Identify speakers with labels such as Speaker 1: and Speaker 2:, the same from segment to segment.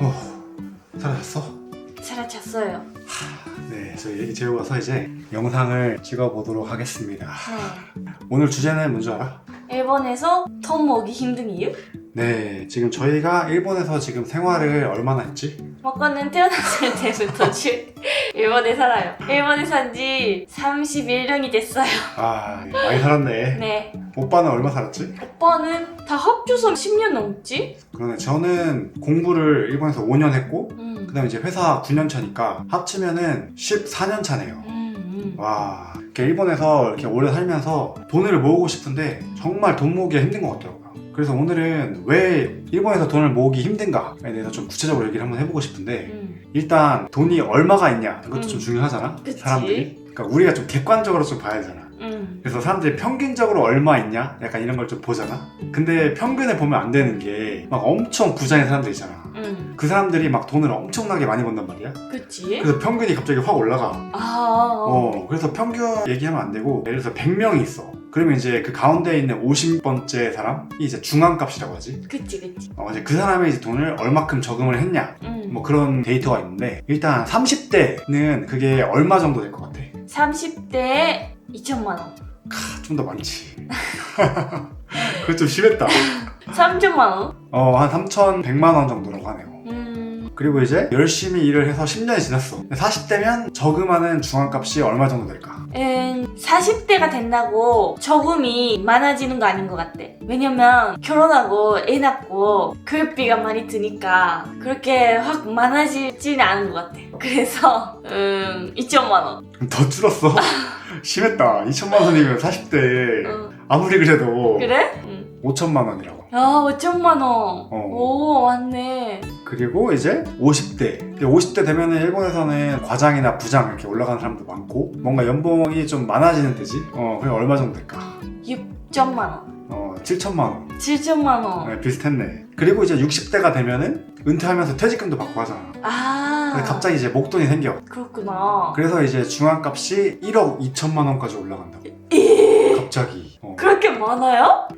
Speaker 1: 어, 사라졌어?
Speaker 2: 사라졌어요.
Speaker 1: 네, 저희 얘기 재우고 와서 이제 영상을 찍어보도록 하겠습니다.
Speaker 2: 네.
Speaker 1: 오늘 주제는 뭔지 알아?
Speaker 2: 일본에서 돈 모으기 힘든 이유?
Speaker 1: 네, 지금 저희가 일본에서 지금 생활을 얼마나 했지?
Speaker 2: 먹고는 태어났을 때부터 주 일본에 살아요. 일본에 산 지 31년이 됐어요.
Speaker 1: 아, 많이 살았네.
Speaker 2: 네.
Speaker 1: 오빠는 얼마 살았지?
Speaker 2: 오빠는 다 합쳐서 10년 넘지?
Speaker 1: 그러네, 저는 공부를 일본에서 5년 했고,
Speaker 2: 음.
Speaker 1: 그 다음에 이제 회사 9년 차니까 합치면은 14년 차네요.
Speaker 2: 음, 음.
Speaker 1: 와, 이렇게 일본에서 이렇게 오래 살면서 돈을 모으고 싶은데 정말 돈 모으기가 힘든 것 같더라고요. 그래서 오늘은 왜 일본에서 돈을 모으기 힘든가에 대해서 좀 구체적으로 얘기를 한번 해보고 싶은데
Speaker 2: 음.
Speaker 1: 일단 돈이 얼마가 있냐 이것도
Speaker 2: 음.
Speaker 1: 좀 중요하잖아
Speaker 2: 그치.
Speaker 1: 사람들이 그러니까 우리가 좀 객관적으로 좀 봐야 되잖아
Speaker 2: 음.
Speaker 1: 그래서 사람들이 평균적으로 얼마 있냐 약간 이런 걸 좀 보잖아 근데 평균을 보면 안 되는 게 막 엄청 부자인 사람들 있잖아
Speaker 2: 음.
Speaker 1: 그 사람들이 막 돈을 엄청나게 많이 번단 말이야
Speaker 2: 그치?
Speaker 1: 그래서 평균이 갑자기 확 올라가
Speaker 2: 아.
Speaker 1: 어, 그래서 평균 얘기하면 안 되고, 예를 들어서 100명이 있어. 그러면 이제 그 가운데 있는 50번째 사람이 이제 중앙값이라고 하지.
Speaker 2: 그치, 그치.
Speaker 1: 어, 이제 그 사람이 이제 돈을 얼마큼 저금을 했냐.
Speaker 2: 음.
Speaker 1: 뭐 그런 데이터가 있는데, 일단 30대는 그게 얼마 정도 될 것 같아?
Speaker 2: 30대에 2천만 원.
Speaker 1: 좀 더 많지. 그거 좀 심했다.
Speaker 2: 3천만 원?
Speaker 1: 어, 한 3,100만 원 정도라고 하네요.
Speaker 2: 음.
Speaker 1: 그리고 이제 열심히 일을 해서 10년이 지났어. 40대면 저금하는 중앙값이 얼마 정도 될까?
Speaker 2: 음, 40대가 된다고 저금이 많아지는 거 아닌 것 같아. 왜냐면 결혼하고 애 낳고 교육비가 많이 드니까 그렇게 확 많아지지는 않은 것 같아. 그래서 음, 2천만 원.
Speaker 1: 더 줄었어. 심했다. 2천만 원이면 40대
Speaker 2: 어,
Speaker 1: 아무리 그래도
Speaker 2: 그래? 응.
Speaker 1: 5천만 원이라고.
Speaker 2: 야, 5천만 원.
Speaker 1: 어.
Speaker 2: 오, 맞네.
Speaker 1: 그리고 이제 50대. 50대 되면은 일본에서는 과장이나 부장 이렇게 올라가는 사람도 많고 뭔가 연봉이 좀 많아지는 데지. 어, 그게 얼마 정도 될까?
Speaker 2: 6천만 원.
Speaker 1: 어, 7천만 원.
Speaker 2: 7천만 원.
Speaker 1: 네, 비슷했네. 그리고 이제 60대가 되면은 은퇴하면서 퇴직금도 받고 하잖아.
Speaker 2: 아.
Speaker 1: 근데 갑자기 이제 목돈이 생겨.
Speaker 2: 그렇구나.
Speaker 1: 그래서 이제 중앙값이 1억 2천만 원까지 올라간다고.
Speaker 2: 에
Speaker 1: 갑자기. 어.
Speaker 2: 그렇게 많아요?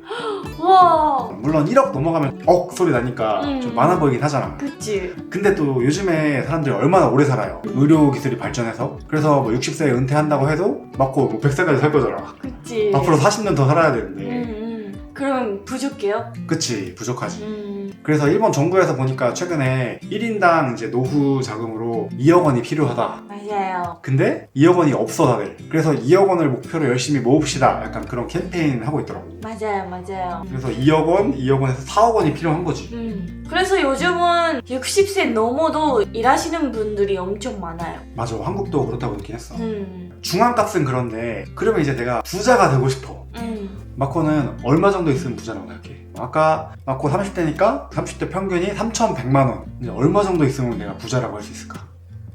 Speaker 2: 와.
Speaker 1: 물론 1억 넘어가면 억 소리 나니까
Speaker 2: 음.
Speaker 1: 좀 많아 보이긴 하잖아.
Speaker 2: 그치.
Speaker 1: 근데 또 요즘에 사람들이 얼마나 오래 살아요. 의료 기술이 발전해서. 그래서 뭐 60세에 은퇴한다고 해도 맞고 뭐 100세까지 살 거잖아.
Speaker 2: 그치.
Speaker 1: 앞으로 40년 더 살아야
Speaker 2: 음,
Speaker 1: 되는데.
Speaker 2: 음. 그럼 부족해요?
Speaker 1: 그치, 부족하지.
Speaker 2: 음.
Speaker 1: 그래서 일본 정부에서 보니까 최근에 1인당 이제 노후 자금으로 2억 원이 필요하다.
Speaker 2: 맞아요.
Speaker 1: 근데 2억 원이 없어 다들. 그래서 2억 원을 목표로 열심히 모읍시다. 약간 그런 캠페인 하고 있더라고.
Speaker 2: 맞아요, 맞아요.
Speaker 1: 그래서 2억 원, 2억 원에서 4억 원이 필요한 거지.
Speaker 2: 음. 그래서 요즘은 60세 넘어도 일하시는 분들이 엄청 많아요.
Speaker 1: 맞아, 한국도 그렇다고 느끼긴 했어.
Speaker 2: 음.
Speaker 1: 중앙값은 그런데 그러면 이제 내가 부자가 되고 싶어.
Speaker 2: 음.
Speaker 1: 마코는 얼마 정도 있으면 부자라고 생각해? 아까 마코 30대니까 30대 평균이 3,100만 원. 이제 얼마 정도 있으면 내가 부자라고 할 수 있을까?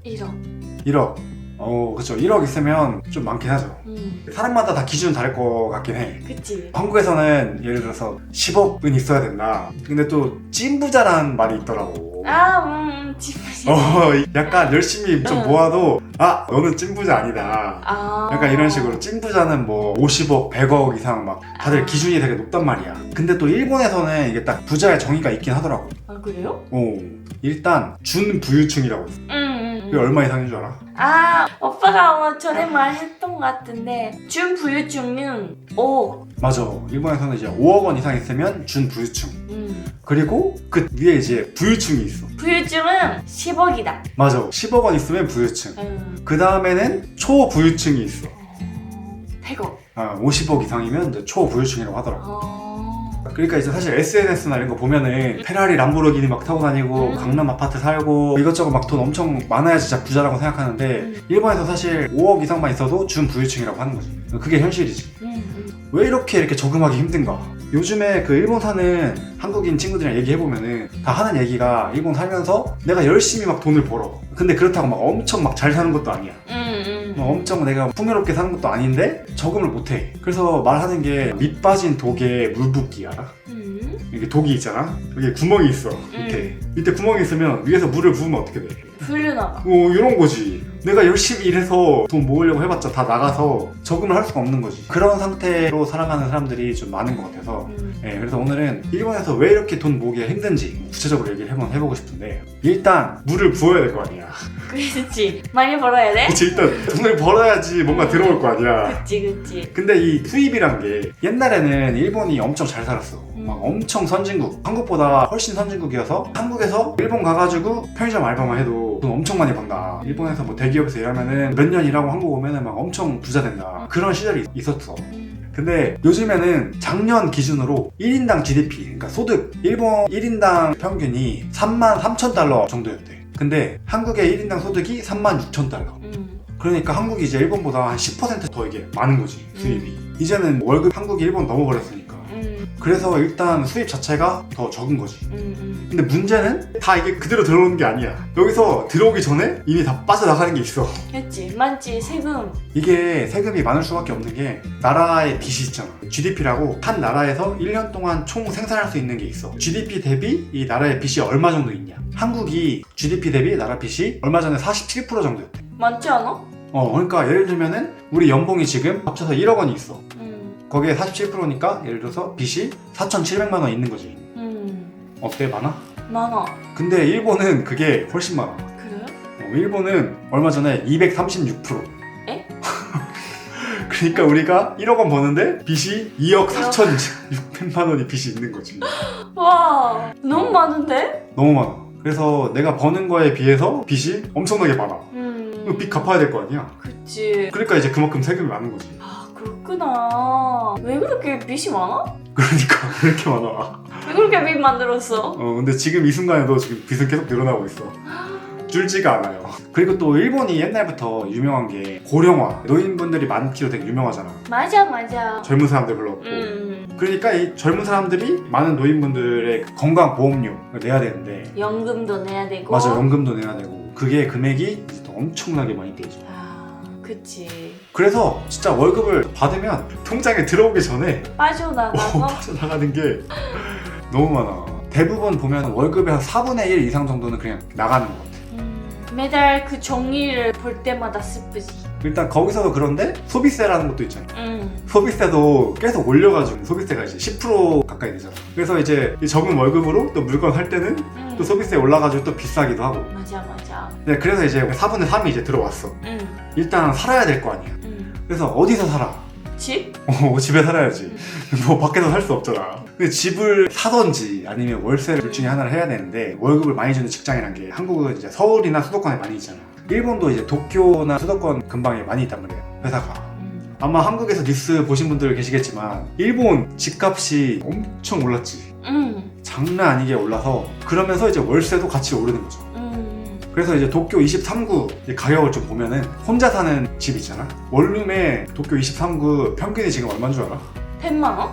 Speaker 2: 1억.
Speaker 1: 1억. 어, 그쵸. 1억 있으면 좀 많긴 하죠.
Speaker 2: 음.
Speaker 1: 사람마다 다 기준은 다를 것 같긴 해.
Speaker 2: 그치.
Speaker 1: 한국에서는 예를 들어서 10억은 있어야 된다. 근데 또 찐부자라는 말이 있더라고.
Speaker 2: 아, 음, 집부자.
Speaker 1: 어, 약간 열심히 좀
Speaker 2: 응.
Speaker 1: 모아도 아, 너는 찐부자 아니다.
Speaker 2: 아.
Speaker 1: 약간 이런 식으로 찐부자는 뭐 50억, 100억 이상 막 다들
Speaker 2: 아.
Speaker 1: 기준이 되게 높단 말이야. 근데 또 일본에서는 이게 딱 부자의 정의가 있긴 하더라고.
Speaker 2: 아, 그래요?
Speaker 1: 어, 일단 준부유층이라고 있어.
Speaker 2: 음, 음.
Speaker 1: 그게
Speaker 2: 음.
Speaker 1: 얼마 이상인 줄 알아?
Speaker 2: 아, 오빠가 아마 전에 말했던 것 같은데 준부유층은 5.
Speaker 1: 맞아. 일본에서는 이제 5억 원 이상 있으면 준부유층.
Speaker 2: 음.
Speaker 1: 그리고 그 위에 이제 부유층이 있어.
Speaker 2: 부유층은 10억이다.
Speaker 1: 맞아. 10억 원 있으면 부유층.
Speaker 2: 음.
Speaker 1: 그 다음에는 초부유층이 있어.
Speaker 2: 100억.
Speaker 1: 아, 50억 이상이면 이제 초부유층이라고 하더라고.
Speaker 2: 어.
Speaker 1: 그러니까 이제 사실 SNS나 이런 거 보면은 페라리, 람보르기니 막 타고 다니고
Speaker 2: 음.
Speaker 1: 강남 아파트 살고 이것저것 막 돈 엄청 많아야 진짜 부자라고 생각하는데
Speaker 2: 음.
Speaker 1: 일본에서 사실 5억 이상만 있어도 준부유층이라고 하는 거지. 그게 현실이지.
Speaker 2: 음, 음.
Speaker 1: 왜 이렇게 이렇게 저금하기 힘든가? 요즘에 그 일본 사는 한국인 친구들이랑 얘기해보면은 다 하는 얘기가 일본 살면서 내가 열심히 막 돈을 벌어. 근데 그렇다고 막 엄청 막 잘 사는 것도 아니야.
Speaker 2: 음, 음.
Speaker 1: 뭐 엄청 내가 풍요롭게 사는 것도 아닌데 저금을 못해. 그래서 말하는 게 밑 빠진 독에 물 붓기 알아?
Speaker 2: 음.
Speaker 1: 이게 독이 있잖아. 여기 구멍이 있어. 밑에. 밑에 구멍이 있으면 위에서 물을 부으면 어떻게 돼?
Speaker 2: 불려나가.
Speaker 1: 어 이런 거지. 내가 열심히 일해서 돈 모으려고 해봤자 다 나가서 저금을 할 수가 없는 거지. 그런 상태로 살아가는 사람들이 좀 많은 것 같아서
Speaker 2: 음.
Speaker 1: 네, 그래서 오늘은 일본에서 왜 이렇게 돈 모으기가 힘든지 구체적으로 얘기를 한번 해보고 싶은데 일단 물을 부어야 될 거 아니야.
Speaker 2: 그렇지. 많이 벌어야 돼?
Speaker 1: 그치 일단 돈을 벌어야지 뭔가 들어올 거 아니야.
Speaker 2: 그치 그치.
Speaker 1: 근데 이 수입이란 게 옛날에는 일본이 엄청 잘 살았어.
Speaker 2: 음.
Speaker 1: 막 엄청 선진국. 한국보다 훨씬 선진국이어서 한국에서 일본 가가지고 편의점 알바만 해도 돈 엄청 많이 번다. 일본에서 뭐 대기 업에서 일하면은 몇 년 일하고 한국 오면은 막 엄청 부자 된다. 그런 시절이 있었어.
Speaker 2: 음.
Speaker 1: 근데 요즘에는 작년 기준으로 1인당 GDP, 그러니까 소득, 일본 1인당 평균이 3만 3천 달러 정도였대. 근데 한국의 1인당 소득이 3만 6천 달러.
Speaker 2: 음.
Speaker 1: 그러니까 한국이 이제 일본보다 한 10%더 이게 많은 거지, 수입이. 이제는 월급 한국이 일본 넘어버렸으니까.
Speaker 2: 음.
Speaker 1: 그래서 일단 수입 자체가 더 적은 거지.
Speaker 2: 음.
Speaker 1: 근데 문제는 다 이게 그대로 들어오는 게 아니야. 여기서 들어오기 전에 이미 다 빠져나가는 게 있어.
Speaker 2: 그치. 많지. 세금.
Speaker 1: 이게 세금이 많을 수밖에 없는 게 나라의 빚이 있잖아. GDP라고 한 나라에서 1년 동안 총 생산할 수 있는 게 있어. GDP 대비 이 나라의 빚이 얼마 정도 있냐. 한국이 GDP 대비 나라 빚이 얼마 전에 47% 정도였대.
Speaker 2: 많지 않아?
Speaker 1: 어, 그러니까 예를 들면은 우리 연봉이 지금 합쳐서 1억 원이 있어.
Speaker 2: 음.
Speaker 1: 거기에 47%니까 예를 들어서 빚이 4,700만 원 있는 거지.
Speaker 2: 음.
Speaker 1: 어때? 많아?
Speaker 2: 많아.
Speaker 1: 근데 일본은 그게 훨씬 많아.
Speaker 2: 그래?
Speaker 1: 어, 일본은 얼마 전에 236%.
Speaker 2: 에?
Speaker 1: 그러니까 우리가 1억 원 버는데 빚이 2억 4,600만 원이 빚이 있는 거지.
Speaker 2: 와. 너무 많은데?
Speaker 1: 너무 많아. 그래서 내가 버는 거에 비해서 빚이 엄청나게 많아.
Speaker 2: 음.
Speaker 1: 빚 갚아야 될 거 아니야.
Speaker 2: 그치.
Speaker 1: 그러니까 이제 그만큼 세금이 많은 거지.
Speaker 2: 아 그렇구나. 왜 그렇게 빚이 많아?
Speaker 1: 그러니까 그렇게 많아.
Speaker 2: 왜 그렇게 빚 만들었어?
Speaker 1: 어, 근데 지금 이 순간에도 지금 빚은 계속 늘어나고 있어. 줄지가 않아요. 그리고 또 일본이 옛날부터 유명한 게 고령화, 노인분들이 많기로 되게 유명하잖아.
Speaker 2: 맞아 맞아.
Speaker 1: 젊은 사람들 별로 없고.
Speaker 2: 음.
Speaker 1: 그러니까 이 젊은 사람들이 많은 노인분들의 건강 보험료를 내야 되는데
Speaker 2: 연금도 내야 되고.
Speaker 1: 맞아 연금도 내야 되고 그게 금액이 이제 또 엄청나게 많이 들죠.
Speaker 2: 아 그치.
Speaker 1: 그래서 진짜 월급을 받으면 통장에 들어오기 전에 어,
Speaker 2: 빠져나가서.
Speaker 1: 빠져나가는 게 너무 많아. 대부분 보면 월급의 한 4분의 1 이상 정도는 그냥 나가는 것 같아.
Speaker 2: 음, 매달 그 종이를 볼 때마다 슬프지.
Speaker 1: 일단 거기서도 그런데 소비세라는 것도 있잖아.
Speaker 2: 음.
Speaker 1: 소비세도 계속 올려가지고 소비세가 이제 10% 가까이 되잖아. 그래서 이제 이 적은 월급으로 또 물건 살 때는
Speaker 2: 음.
Speaker 1: 또 소비세 올라가지고 또 비싸기도 하고.
Speaker 2: 맞아 맞아.
Speaker 1: 네, 그래서 이제 4분의 3이 이제 들어왔어.
Speaker 2: 음.
Speaker 1: 일단 살아야 될 거 아니야.
Speaker 2: 음.
Speaker 1: 그래서 어디서 살아?
Speaker 2: 집?
Speaker 1: 어, 집에 살아야지. 뭐 밖에서 살 수 없잖아. 근데 집을 사던지 아니면 월세를 둘 중에 하나를 해야 되는데 월급을 많이 주는 직장이란 게 한국은 이제 서울이나 수도권에 많이 있잖아. 일본도 이제 도쿄나 수도권 근방에 많이 있단 말이야. 회사가.
Speaker 2: 음.
Speaker 1: 아마 한국에서 뉴스 보신 분들 계시겠지만 일본 집값이 엄청 올랐지.
Speaker 2: 음.
Speaker 1: 장난 아니게 올라서 그러면서 이제 월세도 같이 오르는 거죠.
Speaker 2: 음.
Speaker 1: 그래서 이제 도쿄 23구 가격을 좀 보면은 혼자 사는 집 있잖아. 원룸에 도쿄 23구 평균이 지금 얼마인 줄 알아?
Speaker 2: 100만 원?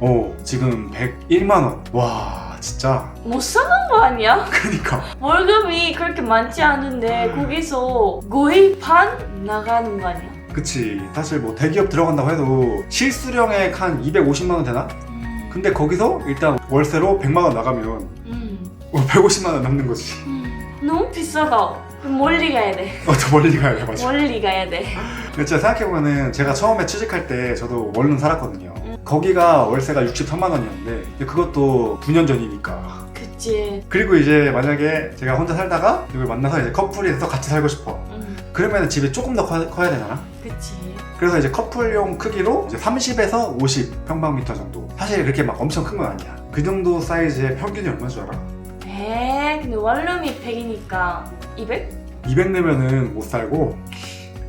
Speaker 1: 어, 지금 101만 원. 와, 진짜.
Speaker 2: 못 사는 거 아니야?
Speaker 1: 그니까.
Speaker 2: 월급이 그렇게 많지 않은데 거기서 거의 반 나가는 거 아니야?
Speaker 1: 그치. 사실 뭐 대기업 들어간다고 해도 실수령액 한 250만 원 되나?
Speaker 2: 음.
Speaker 1: 근데 거기서 일단 월세로 100만 원 나가면
Speaker 2: 음.
Speaker 1: 어, 150만 원 남는 거지.
Speaker 2: 음. 너무 비싸다. 그럼 멀리 가야 돼.
Speaker 1: 어, 더 멀리 가야 돼, 맞아.
Speaker 2: 멀리 가야 돼.
Speaker 1: 근데 진짜 생각해보면은 제가 처음에 취직할 때 저도 원룸 살았거든요.
Speaker 2: 음.
Speaker 1: 거기가 월세가 63만 원이었는데 그것도 9년 전이니까.
Speaker 2: 그치.
Speaker 1: 그리고 이제 만약에 제가 혼자 살다가 이걸 만나서 이제 커플이 돼서 같이 살고 싶어.
Speaker 2: 음.
Speaker 1: 그러면 집이 조금 더 커, 커야 되잖아.
Speaker 2: 그치.
Speaker 1: 그래서 이제 커플용 크기로 이제 30에서 50 평방미터 정도. 사실 그렇게 막 엄청 큰 건 아니야. 그 정도 사이즈의 평균이 얼마인 줄 알아?
Speaker 2: 에 근데 원룸이 100이니까 200?
Speaker 1: 200 내면은 못 살고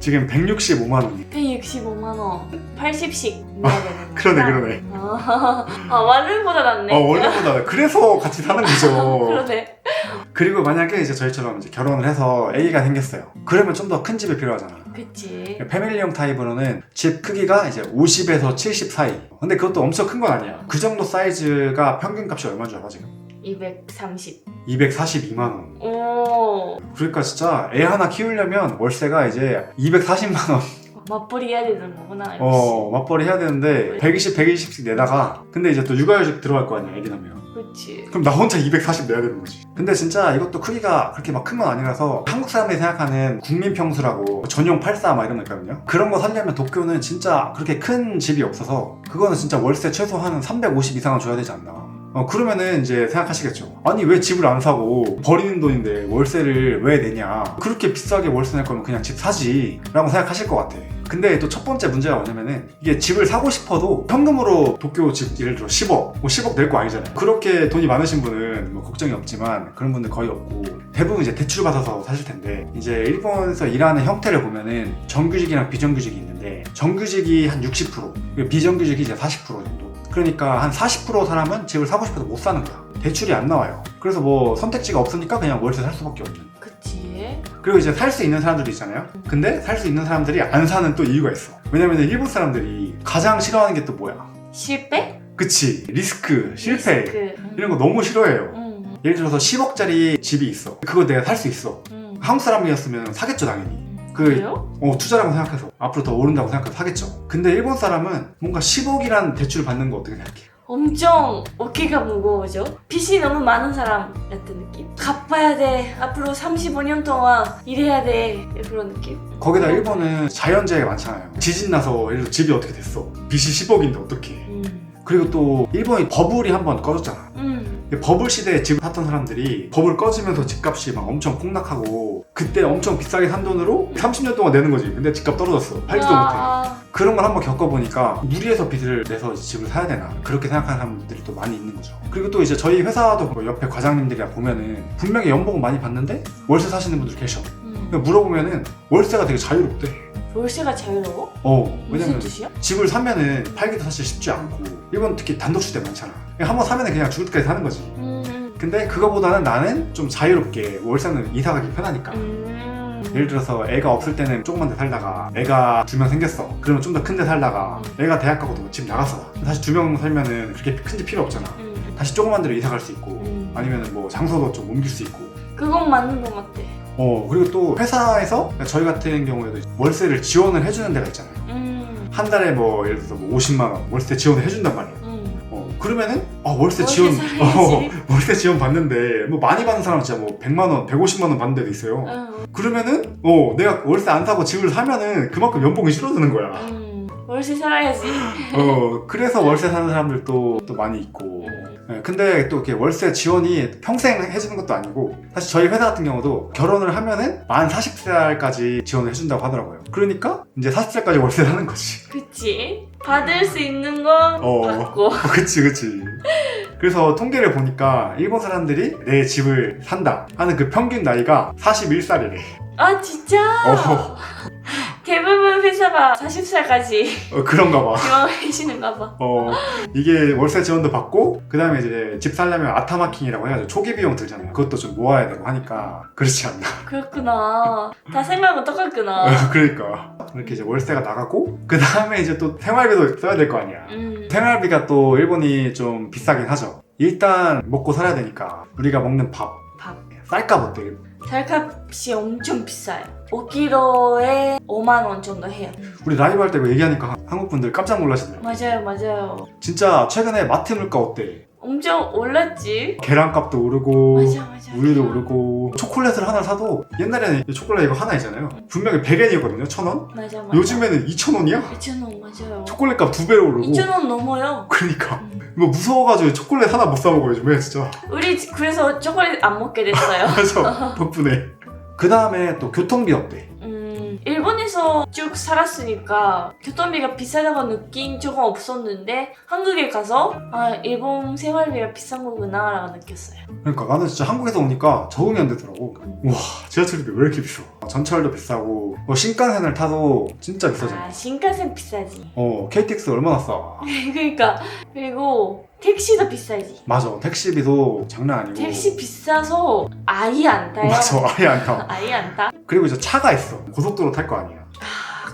Speaker 1: 지금 165만 원이.
Speaker 2: 165만 원. 80씩 내야 되는 거.
Speaker 1: 그러네 그러네.
Speaker 2: 아, 아 원룸보다 낫네.
Speaker 1: 어 원래보다 그래서 같이 사는 거죠.
Speaker 2: 그러네.
Speaker 1: 그리고 만약에 이제 저희처럼 이제 결혼을 해서 아기가 생겼어요. 그러면 좀 더 큰 집이 필요하잖아.
Speaker 2: 그치.
Speaker 1: 패밀리형 타입으로는 집 크기가 이제 50에서 70 사이. 근데 그것도 엄청 큰 건 아니야. 그 정도 사이즈가 평균 값이 얼마인 줄 알아 지금?
Speaker 2: 230.
Speaker 1: 242만 원.
Speaker 2: 오.
Speaker 1: 그러니까 진짜 애 하나 키우려면 월세가 이제 240만 원.
Speaker 2: 맞벌이 해야 되는 거구나. 역시.
Speaker 1: 어 맞벌이 해야 되는데 120, 120씩 내다가 근데 이제 또 육아휴직 들어갈 거 아니야 애기 나면
Speaker 2: 그렇지.
Speaker 1: 그럼 나 혼자 240 내야 되는 거지 근데 진짜 이것도 크기가 그렇게 막 큰 건 아니라서 한국 사람들이 생각하는 국민평수라고 전용 84 막 이런 거 있거든요 그런 거 살려면 도쿄는 진짜 그렇게 큰 집이 없어서 그거는 진짜 월세 최소 한 350 이상은 줘야 되지 않나 어, 그러면은 이제 생각하시겠죠. 아니, 왜 집을 안 사고 버리는 돈인데 월세를 왜 내냐. 그렇게 비싸게 월세 낼 거면 그냥 집 사지. 라고 생각하실 것 같아. 근데 또 첫 번째 문제가 뭐냐면은 이게 집을 사고 싶어도 현금으로 도쿄 집 예를 들어 10억, 뭐 10억 낼 거 아니잖아요. 그렇게 돈이 많으신 분은 뭐 걱정이 없지만 그런 분들 거의 없고 대부분 이제 대출 받아서 사실 텐데 이제 일본에서 일하는 형태를 보면은 정규직이랑 비정규직이 있는데 정규직이 한 60%, 그리고 비정규직이 이제 40% 정도. 그러니까 한 40% 사람은 집을 사고 싶어도 못 사는 거야. 대출이 안 나와요. 그래서 뭐 선택지가 없으니까 그냥 월세 살 수밖에 없는.
Speaker 2: 그치.
Speaker 1: 그리고 이제 살 수 있는 사람들도 있잖아요. 근데 살 수 있는 사람들이 안 사는 또 이유가 있어. 왜냐면 일본 사람들이 가장 싫어하는 게 또 뭐야?
Speaker 2: 실패?
Speaker 1: 그치. 리스크, 실패.
Speaker 2: 리스크.
Speaker 1: 이런 거 너무 싫어해요.
Speaker 2: 응.
Speaker 1: 예를 들어서 10억짜리 집이 있어. 그거 내가 살 수 있어.
Speaker 2: 응.
Speaker 1: 한국 사람이었으면 사겠죠, 당연히. 그-
Speaker 2: 그래요?
Speaker 1: 어, 투자라고 생각해서. 앞으로 더 오른다고 생각해서 사겠죠. 근데 일본 사람은 뭔가 10억이란 대출을 받는 거 어떻게 생각해?
Speaker 2: 엄청 어깨가 무거워져. 빚이 너무 많은 사람 같은 느낌? 갚아야 돼. 앞으로 35년 동안 일해야 돼. 그런 느낌?
Speaker 1: 거기다 일본은 자연재해가 많잖아요. 지진 나서 예를 들어 집이 어떻게 됐어. 빚이 10억인데 어떻게.
Speaker 2: 음.
Speaker 1: 그리고 또 일본이 버블이 한 번 꺼졌잖아.
Speaker 2: 음.
Speaker 1: 버블 시대에 집을 샀던 사람들이 버블 꺼지면서 집값이 막 엄청 폭락하고 그때 엄청 비싸게 산 돈으로 30년 동안 내는 거지. 근데 집값 떨어졌어. 팔지도 못해.
Speaker 2: 아,
Speaker 1: 그런 걸 한번 겪어보니까 무리해서 빚을 내서 집을 사야 되나 그렇게 생각하는 사람들이 또 많이 있는 거죠. 그리고 또 이제 저희 회사도 뭐 옆에 과장님들이랑 보면은 분명히 연봉은 많이 받는데 월세 사시는 분들 계셔.
Speaker 2: 음.
Speaker 1: 그러니까 물어보면은 월세가 되게 자유롭대.
Speaker 2: 월세가 자유로워?
Speaker 1: 어, 왜냐면
Speaker 2: 뜻이야?
Speaker 1: 집을 사면은 팔기도 사실 쉽지 않고 일본 특히 단독주택 많잖아. 그냥 한번 사면은 그냥 죽을 때까지 사는 거지.
Speaker 2: 음.
Speaker 1: 근데 그거보다는 나는 좀 자유롭게 월세는 이사 가기 편하니까.
Speaker 2: 음.
Speaker 1: 예를 들어서 애가 없을 때는 조그만 데 살다가 애가 두 명 생겼어. 그러면 좀 더 큰 데 살다가 애가 대학 가고도 집 나갔어. 다시 두 명 살면은 그렇게 큰 집 필요 없잖아.
Speaker 2: 음.
Speaker 1: 다시 조그만 데로 이사 갈 수 있고
Speaker 2: 음.
Speaker 1: 아니면은 뭐 장소도 좀 옮길 수 있고.
Speaker 2: 그건 맞는 것 같아.
Speaker 1: 어 그리고 또 회사에서 저희 같은 경우에도 월세를 지원을 해주는 데가 있잖아요.
Speaker 2: 음.
Speaker 1: 한 달에 뭐 예를 들어서 뭐 50만 원 월세 지원을 해준단 말이야.
Speaker 2: 음.
Speaker 1: 어 그러면은 아 월세
Speaker 2: 월세
Speaker 1: 지원. 어, 월세 지원 받는데 뭐 많이 받는 사람은 진짜 뭐 100만 원, 150만 원 받는 데도 있어요.
Speaker 2: 음.
Speaker 1: 그러면은 어 내가 월세 안 사고 집을 사면은 그만큼 연봉이 줄어드는 거야.
Speaker 2: 음. 월세 살아야지.
Speaker 1: 어 그래서 월세 사는 사람들도 또 많이 있고. 네, 근데 또 이렇게 월세 지원이 평생 해주는 것도 아니고 사실 저희 회사 같은 경우도 결혼을 하면은 만 40살까지 지원을 해준다고 하더라고요. 그러니까 이제 40살까지 월세를 하는 거지.
Speaker 2: 그치? 받을 수 있는 건
Speaker 1: 어.
Speaker 2: 받고.
Speaker 1: 그치 그치. 그래서 통계를 보니까 일본 사람들이 내 집을 산다 하는 그 평균 나이가 41살이래.
Speaker 2: 아 진짜?
Speaker 1: 어,
Speaker 2: 회사가 40살까지
Speaker 1: 어, 그런가 봐.
Speaker 2: 지원해주는가 봐.
Speaker 1: 어, 이게 월세 지원도 받고, 그 다음에 이제 집 살려면 아타마킹이라고 해가지고 초기 비용 들잖아요. 그것도 좀 모아야 되고 하니까 그렇지 않나.
Speaker 2: 그렇구나. 다 생각은 똑같구나.
Speaker 1: 어, 그러니까. 이렇게 이제 월세가 나가고, 그 다음에 이제 또 생활비도 써야 될 거 아니야.
Speaker 2: 음.
Speaker 1: 생활비가 또 일본이 좀 비싸긴 하죠. 일단 먹고 살아야 되니까 우리가 먹는 밥,
Speaker 2: 밥.
Speaker 1: 쌀값 어때?
Speaker 2: 살값이 엄청 비싸요. 5kg에 5만 원 정도 해요.
Speaker 1: 우리 라이브 할 때 얘기하니까 한국 분들 깜짝 놀라시더라고.
Speaker 2: 맞아요, 맞아요.
Speaker 1: 진짜 최근에 마트 물가 어때?
Speaker 2: 엄청 올랐지?
Speaker 1: 계란값도 오르고,
Speaker 2: 맞아, 맞아.
Speaker 1: 우유도 오르고, 초콜릿을 하나 사도 옛날에는 이 초콜릿 이거 하나 있잖아요. 분명히 100엔이거든요, 천 원?
Speaker 2: 맞아, 맞아.
Speaker 1: 요즘에는 2,000원이야?
Speaker 2: 2,000원 맞아요.
Speaker 1: 초콜릿값 두 배로 오르고.
Speaker 2: 2,000원 넘어요.
Speaker 1: 그러니까.
Speaker 2: 음.
Speaker 1: 뭐 무서워가지고 초콜릿 하나 못 사 먹어 요즘에 진짜.
Speaker 2: 우리 지- 그래서 초콜릿 안 먹게 됐어요.
Speaker 1: 그래서 덕분에. 그 다음에 또 교통비 어때?
Speaker 2: 음, 일본에서 쭉 살았으니까 교통비가 비싸다고 느낀 적은 없었는데 한국에 가서 아 일본 생활비가 비싼 거구나 라고 느꼈어요.
Speaker 1: 그러니까 나는 진짜 한국에서 오니까 적응이 안 되더라고. 와 지하철비 왜 이렇게 비싸? 전철도 비싸고 뭐 신칸센을 타도 진짜 비싸잖아.
Speaker 2: 아 신칸센 비싸지.
Speaker 1: 어 KTX 얼마나 싸?
Speaker 2: 그러니까 그리고 택시도 비싸지.
Speaker 1: 맞아 택시비도 장난 아니고.
Speaker 2: 택시 비싸서 아예 안 타요.
Speaker 1: 맞아 아예 안 타.
Speaker 2: 아예 안 타.
Speaker 1: 그리고 이제 차가 있어 고속도로 탈 거 아니야.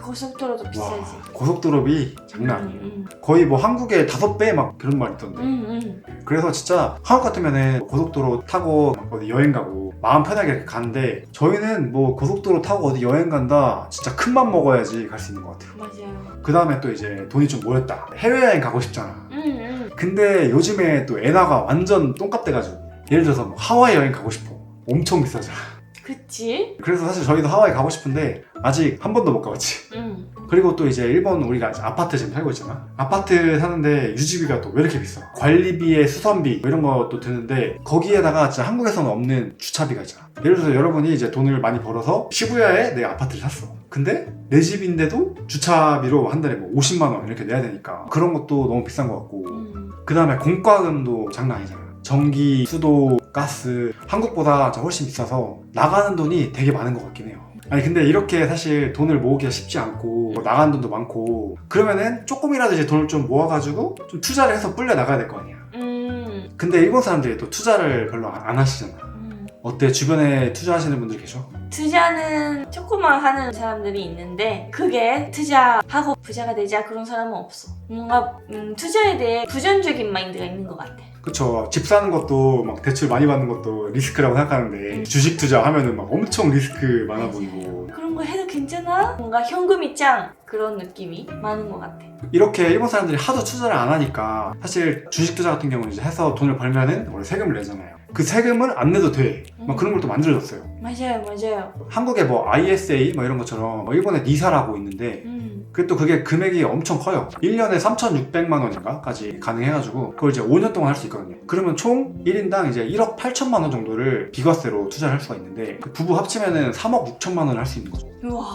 Speaker 2: 아 고속도로도 비싸지.
Speaker 1: 와 고속도로비 장난 아니에요.
Speaker 2: 음,
Speaker 1: 거의 뭐 한국의 다섯 배 막 그런 말 있던데.
Speaker 2: 음, 음.
Speaker 1: 그래서 진짜 한국 같으면은 고속도로 타고 막 어디 여행 가고 마음 편하게 가는데 저희는 뭐 고속도로 타고 어디 여행 간다 진짜 큰 맘 먹어야지 갈 수 있는 것 같아요.
Speaker 2: 맞아요.
Speaker 1: 그 다음에 또 이제 돈이 좀 모였다. 해외여행 가고 싶잖아.
Speaker 2: 음, 음.
Speaker 1: 근데 요즘에 또 엔화가 완전 똥값 돼가지고 예를 들어서 뭐 하와이 여행 가고 싶어. 엄청 비싸잖아.
Speaker 2: 그치?
Speaker 1: 그래서 사실 저희도 하와이 가고 싶은데 아직 한 번도 못 가봤지.
Speaker 2: 음.
Speaker 1: 그리고 또 이제 일본 우리가 이제 아파트 지금 살고 있잖아. 아파트 사는데 유지비가 또 왜 이렇게 비싸? 관리비에 수선비 뭐 이런 것도 드는데 거기에다가 진짜 한국에서는 없는 주차비가 있잖아. 예를 들어서 여러분이 이제 돈을 많이 벌어서 시부야에 내 아파트를 샀어. 근데 내 집인데도 주차비로 한 달에 뭐 50만 원 이렇게 내야 되니까 그런 것도 너무 비싼 것 같고
Speaker 2: 음.
Speaker 1: 그 다음에 공과금도 장난 아니잖아. 전기, 수도, 가스 한국보다 훨씬 비싸서 나가는 돈이 되게 많은 것 같긴 해요. 아니 근데 이렇게 사실 돈을 모으기가 쉽지 않고 뭐 나가는 돈도 많고 그러면은 조금이라도 이제 돈을 좀 모아가지고 좀 투자를 해서 불려 나가야 될 거 아니야.
Speaker 2: 음.
Speaker 1: 근데 일본 사람들이 또 투자를 별로 안 하시잖아.
Speaker 2: 음.
Speaker 1: 어때 주변에 투자하시는 분들 계셔?
Speaker 2: 투자는 조금만 하는 사람들이 있는데 그게 투자하고 부자가 되자 그런 사람은 없어. 뭔가 음, 투자에 대해 부정적인 마인드가 있는 것 같아.
Speaker 1: 그쵸. 집 사는 것도 막 대출 많이 받는 것도 리스크라고 생각하는데
Speaker 2: 음.
Speaker 1: 주식 투자 하면은 막 엄청 리스크 많아. 보이고
Speaker 2: 그런 거 해도 괜찮아? 뭔가 현금 입장 그런 느낌이 많은 것 같아.
Speaker 1: 이렇게 일본 사람들이 하도 투자를 안 하니까 사실 주식 투자 같은 경우는 이제 해서 돈을 벌면은 원래 세금을 내잖아요. 그 세금을 안 내도 돼. 막 그런 걸 또 만들어줬어요.
Speaker 2: 맞아요, 맞아요.
Speaker 1: 한국에 뭐 ISA 뭐 이런 것처럼 뭐 일본에 니사라고 있는데
Speaker 2: 음.
Speaker 1: 그게 또 그게 금액이 엄청 커요. 1년에 3,600만 원인가까지 가능해가지고 그걸 이제 5년 동안 할 수 있거든요. 그러면 총 1인당 이제 1억 8천만 원 정도를 비과세로 투자를 할 수가 있는데 그 부부 합치면은 3억 6천만 원을 할 수 있는 거죠.
Speaker 2: 우와,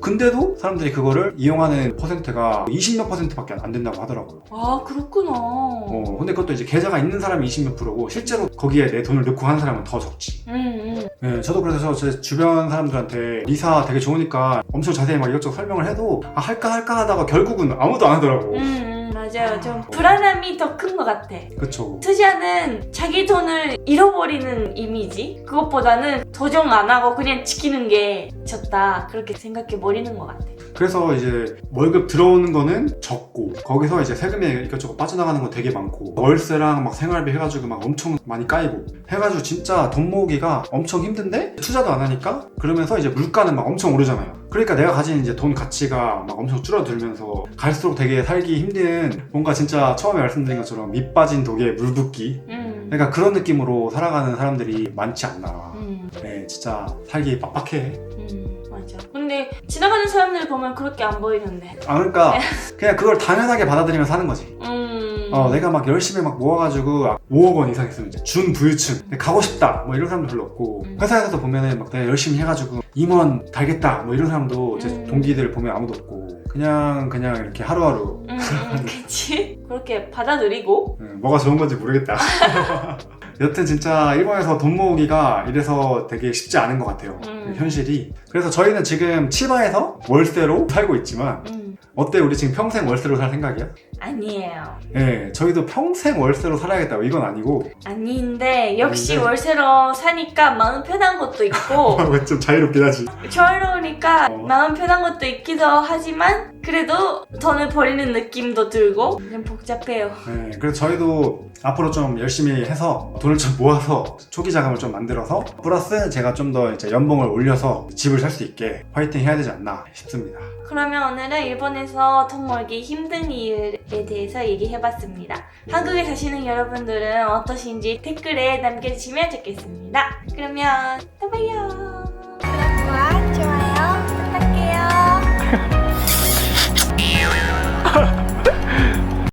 Speaker 1: 근데도 사람들이 그거를 이용하는 퍼센트가 20몇 퍼센트밖에 안 된다고 하더라고요.
Speaker 2: 아 그렇구나.
Speaker 1: 어, 근데 그것도 이제 계좌가 있는 사람이 20몇 프로고 실제로 거기에 내 돈을 넣고 하는 사람은 더 적지.
Speaker 2: 음, 음.
Speaker 1: 네, 저도 그래서 제 주변 사람들한테 리사 되게 좋으니까 엄청 자세히 막 이것저것 설명을 해도 아, 할까 할까 하다가 결국은 아무도 안 하더라고.
Speaker 2: 음, 음, 맞아요. 좀 불안함이 더 큰 것 같아.
Speaker 1: 그쵸.
Speaker 2: 투자는 자기 돈을 잃어버리는 이미지? 그것보다는 도정 안 하고 그냥 지키는 게 좋다. 그렇게 생각해 버리는 것 같아.
Speaker 1: 그래서 이제 월급 들어오는 거는 적고 거기서 이제 세금이 이것저것 빠져나가는 건 되게 많고 월세랑 막 생활비 해가지고 막 엄청 많이 까이고 해가지고 진짜 돈 모으기가 엄청 힘든데 투자도 안 하니까 그러면서 이제 물가는 막 엄청 오르잖아요. 그러니까 내가 가진 이제 돈 가치가 막 엄청 줄어들면서 갈수록 되게 살기 힘든 뭔가 진짜 처음에 말씀드린 것처럼 밑 빠진 독에 물 붓기
Speaker 2: 음.
Speaker 1: 그러니까 그런 느낌으로 살아가는 사람들이 많지 않나.
Speaker 2: 음,
Speaker 1: 네, 진짜 살기 빡빡해.
Speaker 2: 근데 지나가는 사람들 보면 그렇게 안 보이는데.
Speaker 1: 아 그러니까 그냥 그걸 당연하게 받아들이면 사는 거지.
Speaker 2: 음.
Speaker 1: 어, 내가 막 열심히 막 모아가지고 5억 원 이상 있으면 이제 준부유층 근데 가고 싶다 뭐 이런 사람도 별로 없고
Speaker 2: 음.
Speaker 1: 회사에서도 보면은 막 내가 열심히 해가지고 임원 달겠다 뭐 이런 사람도 제
Speaker 2: 음.
Speaker 1: 동기들 보면 아무도 없고 그냥 그냥 이렇게 하루하루
Speaker 2: 음, 음, 그치? 그렇게 받아들이고.
Speaker 1: 음, 뭐가 좋은 건지 모르겠다 여튼 진짜 일본에서 돈 모으기가 이래서 되게 쉽지 않은 것 같아요
Speaker 2: 음.
Speaker 1: 현실이 그래서 저희는 지금 치바에서 월세로 살고 있지만
Speaker 2: 음,
Speaker 1: 어때 우리 지금 평생 월세로 살 생각이야?
Speaker 2: 아니에요.
Speaker 1: 네 저희도 평생 월세로 살아야겠다 이건 아니고
Speaker 2: 아닌데 역시
Speaker 1: 아닌데?
Speaker 2: 월세로 사니까 마음 편한 것도 있고
Speaker 1: 좀 자유롭긴 하지
Speaker 2: 자유로우니까
Speaker 1: 어.
Speaker 2: 마음 편한 것도 있기도 하지만 그래도 돈을 버리는 느낌도 들고 좀 복잡해요.
Speaker 1: 네, 그래서 저희도 앞으로 좀 열심히 해서 돈을 좀 모아서 초기 자금을 좀 만들어서 플러스 제가 좀 더 이제 연봉을 올려서 집을 살 수 있게 화이팅 해야 되지 않나 싶습니다.
Speaker 2: 그러면 오늘은 일본에서 돈 벌기 힘든 일에 대해서 얘기해봤습니다. 한국에 사시는 여러분들은 어떠신지 댓글에 남겨주시면 좋겠습니다. 그러면 또 봐요.